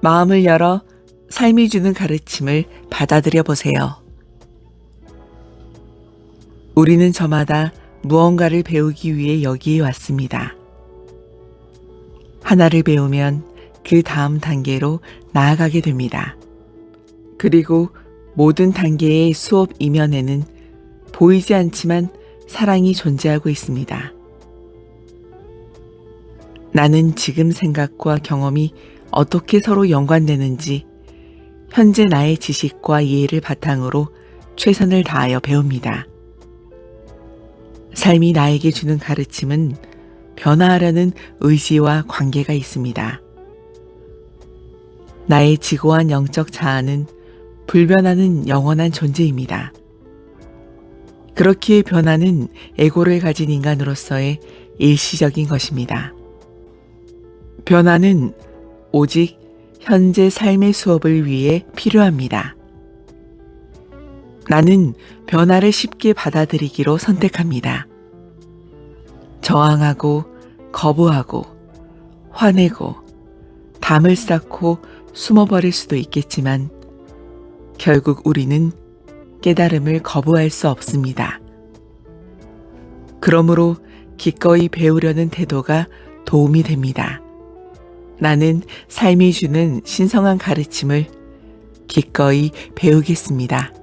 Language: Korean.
마음을 열어 삶이 주는 가르침을 받아들여 보세요. 우리는 저마다 무언가를 배우기 위해 여기에 왔습니다. 하나를 배우면 그 다음 단계로 나아가게 됩니다. 그리고 모든 단계의 수업 이면에는 보이지 않지만 사랑이 존재하고 있습니다. 나는 지금 생각과 경험이 어떻게 서로 연관되는지 현재 나의 지식과 이해를 바탕으로 최선을 다하여 배웁니다. 삶이 나에게 주는 가르침은 변화하려는 의지와 관계가 있습니다. 나의 지고한 영적 자아는 불변하는 영원한 존재입니다. 그렇기에 변화는 에고를 가진 인간으로서의 일시적인 것입니다. 변화는 오직 현재 삶의 수업을 위해 필요합니다. 나는 변화를 쉽게 받아들이기로 선택합니다. 저항하고 거부하고 화내고 담을 쌓고 숨어버릴 수도 있겠지만 결국 우리는 깨달음을 거부할 수 없습니다. 그러므로 기꺼이 배우려는 태도가 도움이 됩니다. 나는 삶이 주는 신성한 가르침을 기꺼이 배우겠습니다.